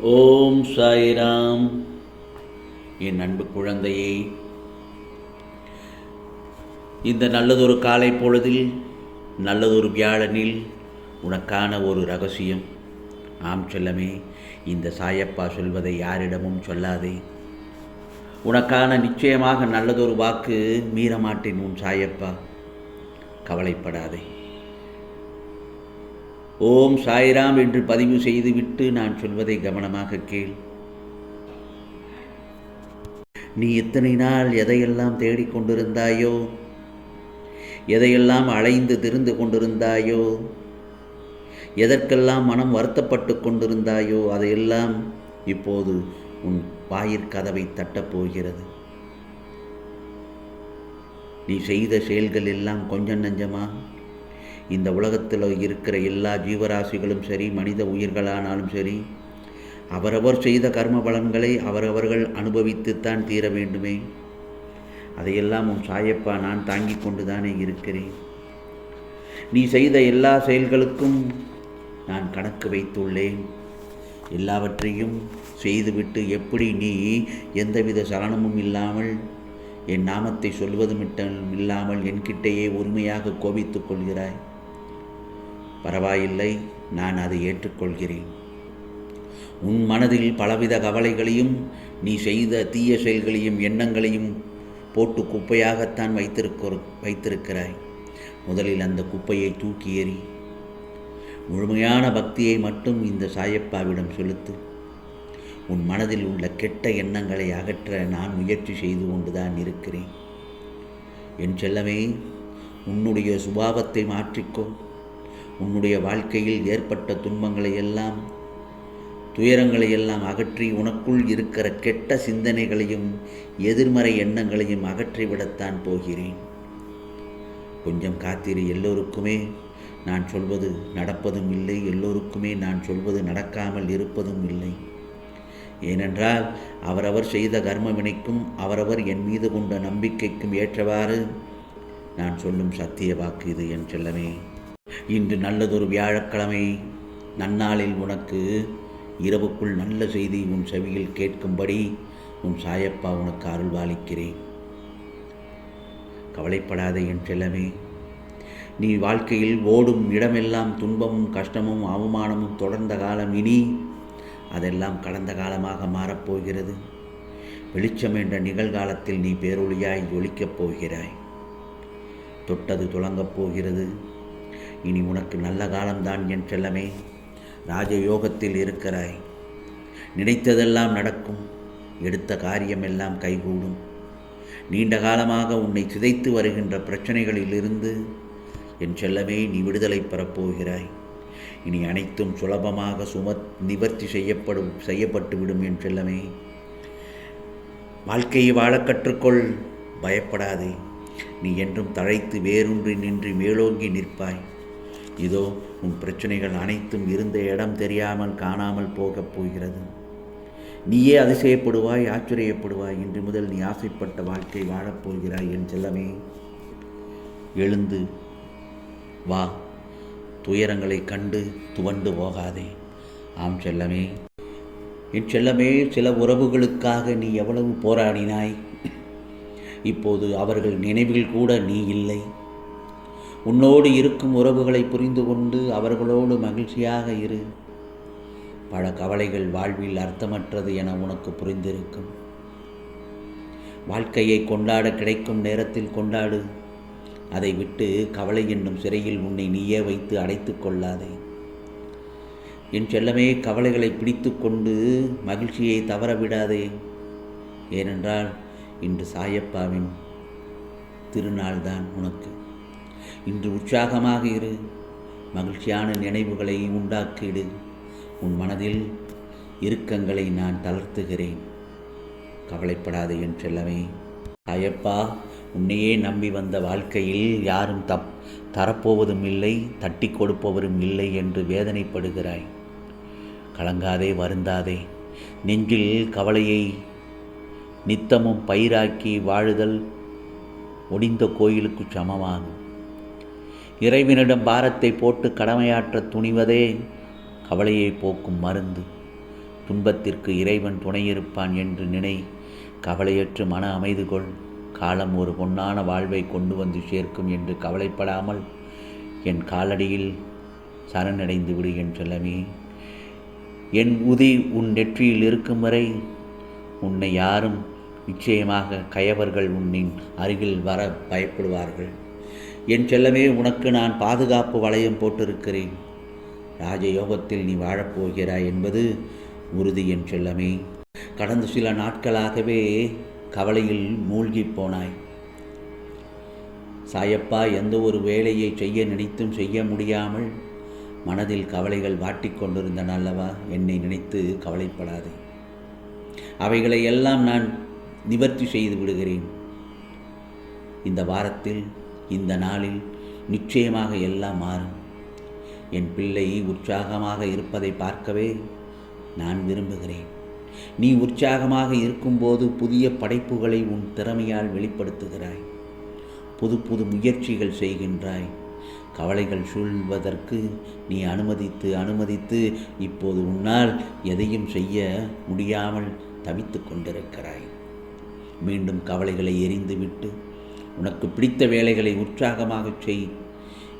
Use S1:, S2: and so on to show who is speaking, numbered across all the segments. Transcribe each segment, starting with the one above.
S1: ஓம் சாய்ராம். என் அன்பு குழந்தையே இந்த நல்லதொரு காலை பொழுதில் நல்லதொரு வியாழனில் உனக்கான ஒரு ரகசியம். ஆம் செல்லமே இந்த சாயப்பா சொல்வதை யாரிடமும் சொல்லாதே. உனக்கான நிச்சயமாக நல்லதொரு வாக்கு மீறமாட்டேன் உன் சாயப்பா. கவலைப்படாதே. ஓம் சாய்ராம் என்று பதிவு செய்துவிட்டு நான் சொல்வதை கவனமாக கேள். நீ இத்தனை நாள் எதையெல்லாம் தேடிக்கொண்டிருந்தாயோ எதையெல்லாம் அலைந்து திரிந்து கொண்டிருந்தாயோ எதற்கெல்லாம் மனம் வருத்தப்பட்டு கொண்டிருந்தாயோ அதையெல்லாம் இப்போது உன் வாயிற்கதவை தட்டப் போகிறது. நீ செய்த செயல்கள் எல்லாம் கொஞ்சம் நஞ்சமா? இந்த உலகத்தில் இருக்கிற எல்லா ஜீவராசிகளும் சரி மனித உயிர்களானாலும் சரி அவரவர் செய்த கர்ம பலன்களை அவரவர்கள் அனுபவித்துத்தான் தீர வேண்டுமே. அதையெல்லாம் உன் சாயப்பா நான் தாங்கிக் கொண்டு தானே இருக்கிறேன். நீ செய்த எல்லா செயல்களுக்கும் நான் கணக்கு வைத்துள்ளேன். எல்லாவற்றையும் செய்துவிட்டு எப்படி நீ எந்தவித சலனமும் இல்லாமல் என் நாமத்தை சொல்வதும் இல்லாமல் என்கிட்டேயே உரிமையாக கோபித்துக் கொள்கிறாய். பரவாயில்லை நான் அதை ஏற்றுக்கொள்கிறேன். உன் மனதில் பலவித கவலைகளையும் நீ செய்த தீய செயல்களையும் எண்ணங்களையும் போட்டு குப்பையாகத்தான் வைத்திருக்க வைத்திருக்கிறாய். முதலில் அந்த குப்பையை தூக்கி எறி முழுமையான பக்தியை மட்டும் இந்த சாயப்பாவிடம் செலுத்து. உன் மனதில் உள்ள கெட்ட எண்ணங்களை அகற்ற நான் முயற்சி செய்து கொண்டுதான் இருக்கிறேன். என் செல்லமே உன்னுடைய சுபாவத்தை மாற்றிக்கோ உன்னுடைய வாழ்க்கையில் ஏற்பட்ட துன்பங்களை எல்லாம் துயரங்களை எல்லாம் அகற்றி உனக்குள் இருக்கிற கெட்ட சிந்தனைகளையும் எதிர்மறை எண்ணங்களையும் அகற்றிவிடத்தான் போகிறேன். கொஞ்சம் காத்திரு எல்லோருக்குமே. நான் சொல்வது நடப்பதும் இல்லை. எல்லோருக்குமே நான் சொல்வது நடக்காமல் இருப்பதும் இல்லை. ஏனென்றால் அவரவர் செய்த கர்ம வினைக்கும் அவரவர் என் மீது கொண்ட நம்பிக்கைக்கும் ஏற்றவாறு நான் சொல்லும் சத்திய வாக்கு இது என் செல்லமே. இன்று நல்லதொரு வியாழக்கிழமை. நன்னாளில் உனக்கு இரவுக்குள் நல்ல செய்தி உன் செவியில் கேட்கும்படி உன் சாயப்பா உனக்கு அருள்வாளிக்கிறேன். கவலைப்படாத என் செல்லமே. நீ வாழ்க்கையில் ஓடும் இடமெல்லாம் துன்பமும் கஷ்டமும் அவமானமும் தொடர்ந்த காலம் இனி அதெல்லாம் கடந்த காலமாக மாறப்போகிறது. வெளிச்சம் என்ற நிகழ்காலத்தில் நீ பேரொழியாய் ஒழிக்கப் போகிறாய். தொட்டது துளங்கப் போகிறது. இனி உனக்கு நல்ல காலம்தான் என் செல்லமே. ராஜயோகத்தில் இருக்கிறாய். நினைத்ததெல்லாம் நடக்கும். எடுத்த காரியமெல்லாம் கைகூடும். நீண்ட காலமாக உன்னை சிதைத்து வருகின்ற பிரச்சனைகளிலிருந்து என் செல்லமே நீ விடுதலை பெறப்போகிறாய். இனி அனைத்தும் சுலபமாக சுமத் நிவர்த்தி செய்யப்படும் செய்யப்பட்டு விடும் என் செல்லமே. வாழ்க்கையை வாழ கற்றுக்கொள். பயப்படாதே. நீ என்றும் தழைத்து வேரூன்றி நின்று மேலோங்கி நிற்பாய். இதோ உன் பிரச்சனைகள் அனைத்தும் இருந்த இடம் தெரியாமல் காணாமல் போகப் போகிறது. நீயே அதிசயப்படுவாய் ஆச்சரியப்படுவாய். இன்று முதல் நீ ஆசைப்பட்ட வாழ்க்கை வாழப்போகிறாய் என் செல்லமே. எழுந்து வா. துயரங்களை கண்டு துவண்டு போகாதே. ஆம் செல்லமே. என் செல்லமே சில உறவுகளுக்காக நீ எவ்வளவு போராடினாய்? இப்போது அவர்கள் நினைவில் கூட நீ இல்லை. உன்னோடு இருக்கும் உறவுகளை புரிந்து கொண்டு அவர்களோடு மகிழ்ச்சியாக இரு. பல கவலைகள் வாழ்வில் அர்த்தமற்றது என உனக்கு புரிந்திருக்கும். வாழ்க்கையை கொண்டாட கிடைக்கும் நேரத்தில் கொண்டாடு. அதை விட்டு கவலை என்னும் சிறையில் உன்னை நீயே வைத்து அடைத்து கொள்ளாதே. என் செல்லமே கவலைகளை பிடித்து கொண்டு மகிழ்ச்சியை தவற விடாதே. ஏனென்றால் இன்று சாயப்பாவின் திருநாள்தான் உனக்கு. இன்று உற்சாகமாக இரு. மகிழ்ச்சியான நினைவுகளை உண்டாக்கிடு. உன் மனதில் இறுக்கங்களை நான் தளர்த்துகிறேன். கவலைப்படாதே என் செல்லமே. ஐயப்பா உன்னையே நம்பி வந்த வாழ்க்கையில் யாரும் தப் தரப்போவதும் இல்லை தட்டி கொடுப்பவரும் இல்லை என்று வேதனைப்படுகிறாய். கலங்காதே வருந்தாதே. நெஞ்சில் கவலையை நித்தமும் பயிராக்கி வாழுதல் ஒடிந்த கோயிலுக்கு சமமாகும். இறைவனிடம் பாரத்தை போட்டு கடமையாற்ற துணிவதே கவலையை போக்கும் மருந்து. துன்பத்திற்கு இறைவன் துணையிருப்பான் என்று நினை கவலையற்று மன அமைது கொள். காலம் ஒரு பொன்னான வாழ்வை கொண்டு வந்து சேர்க்கும் என்று கவலைப்படாமல் என் காலடியில் சரணடைந்து விடு என் செல்லமே. என் உதி உன் நெற்றியில் இருக்கும் வரை உன்னை யாரும் நிச்சயமாக கயவர்கள் உன்னின் அருகில் வர பயப்படுவார்கள். என் செல்லமே உனக்கு நான் பாதுகாப்பு வளையம் போட்டிருக்கிறேன். ராஜயோகத்தில் நீ வாழப்போகிறாய் என்பது உறுதி என் செல்லமே. கடந்த சில நாட்களாகவே கவலையில் மூழ்கிப் போனாய். சாயப்பா எந்த ஒரு வேலையை செய்ய நினைத்தும் செய்ய முடியாமல் மனதில் கவலைகள் வாட்டிக்கொண்டிருந்தன அல்லவா? என்னை நினைத்து கவலைப்படாதே. அவைகளை எல்லாம் நான் நிவர்த்தி செய்து விடுகிறேன். இந்த வாரத்தில் இந்த நாளில் நிச்சயமாக எல்லாம் மாறும். என் பிள்ளை உற்சாகமாக இருப்பதை பார்க்கவே நான் விரும்புகிறேன். நீ உற்சாகமாக இருக்கும்போது புதிய படைப்புகளை உன் திறமையால் வெளிப்படுத்துகிறாய். புது புது முயற்சிகள் செய்கின்றாய். கவலைகள் சூழ்வதற்கு நீ அனுமதித்து அனுமதித்து இப்போது உன்னால் எதையும் செய்ய முடியாமல் தவித்து கொண்டிருக்கிறாய். மீண்டும் கவலைகளை எரிந்துவிட்டு உனக்கு பிடித்த வேலைகளை உற்சாகமாகச் செய்.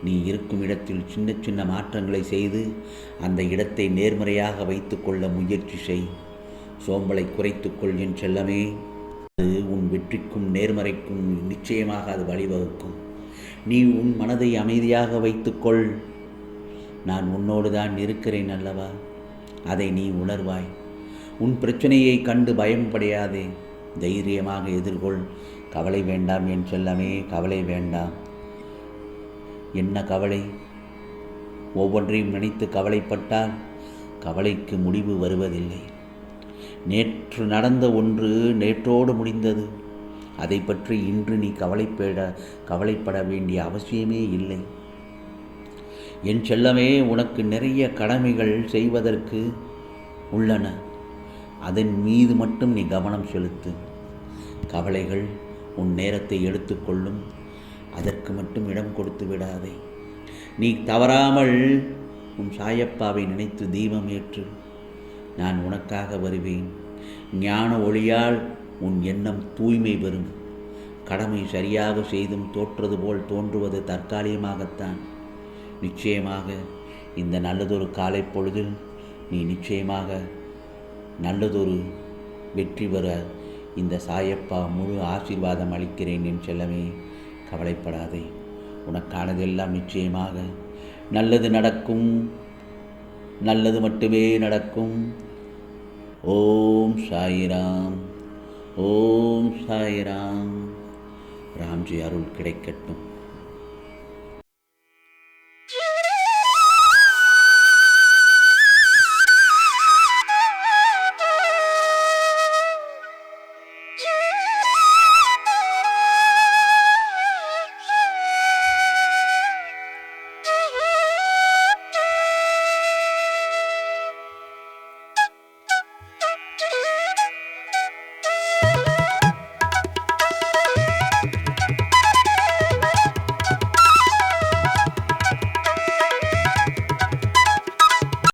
S1: நீ இருக்கும் இடத்தில் சின்ன சின்ன மாற்றங்களை செய்து அந்த இடத்தை நேர்மறையாக வைத்துக்கொள்ள முயற்சி செய். சோம்பலை குறைத்துக்கொள் என் செல்லமே. அது உன் வெற்றிக்கும் நேர்மறைக்கும் நிச்சயமாக அது வழிவகுக்கும். நீ உன் மனதை அமைதியாக வைத்துக்கொள். நான் உன்னோடு தான் இருக்கிறேன் அல்லவா? அதை நீ உணர்வாய். உன் பிரச்சனையை கண்டு பயம்படையாதே. தைரியமாக எதிர்கொள். கவலை வேண்டாம் என் செல்லமே கவலை வேண்டாம். என்ன கவலை? ஒவ்வொன்றையும் நினைத்து கவலைப்பட்டால் கவலைக்கு முடிவு வருவதில்லை. நேற்று நடந்த ஒன்று நேற்றோடு முடிந்தது. அதை பற்றி இன்று நீ கவலைப்பட கவலைப்பட வேண்டிய அவசியமே இல்லை. என் செல்லமே உனக்கு நிறைய கடமைகள் செய்வதற்கு உள்ளன. அதன் மீது மட்டும் நீ கவனம் செலுத்து. கவலைகள் உன் நேரத்தை எடுத்துக்கொள்ளும். அதற்கு மட்டும் இடம் கொடுத்து விடாதே. நீ தவறாமல் உன் சாயப்பாவை நினைத்து தீபம் ஏற்று நான் உனக்காக வருவேன். ஞான ஒளியால் உன் எண்ணம் தூய்மை பெறும். கடமை சரியாக செய்தும் தோற்றது போல் தோன்றுவது தற்காலிகமாகத்தான். நிச்சயமாக இந்த நல்லதொரு காலை பொழுதில் நீ நிச்சயமாக நல்லதொரு வெற்றி பெற இந்த சாயப்பா முழு ஆசீர்வாதம் அளிக்கிறேன் என் செல்லமே. கவலைப்படாதே. உனக்கானதெல்லாம் நிச்சயமாக நல்லது நடக்கும். நல்லது மட்டுமே நடக்கும். ஓம் சாயிராம். ஓம் சாயிராம். ராம்ஜி அருள் கிடைக்கட்டும்.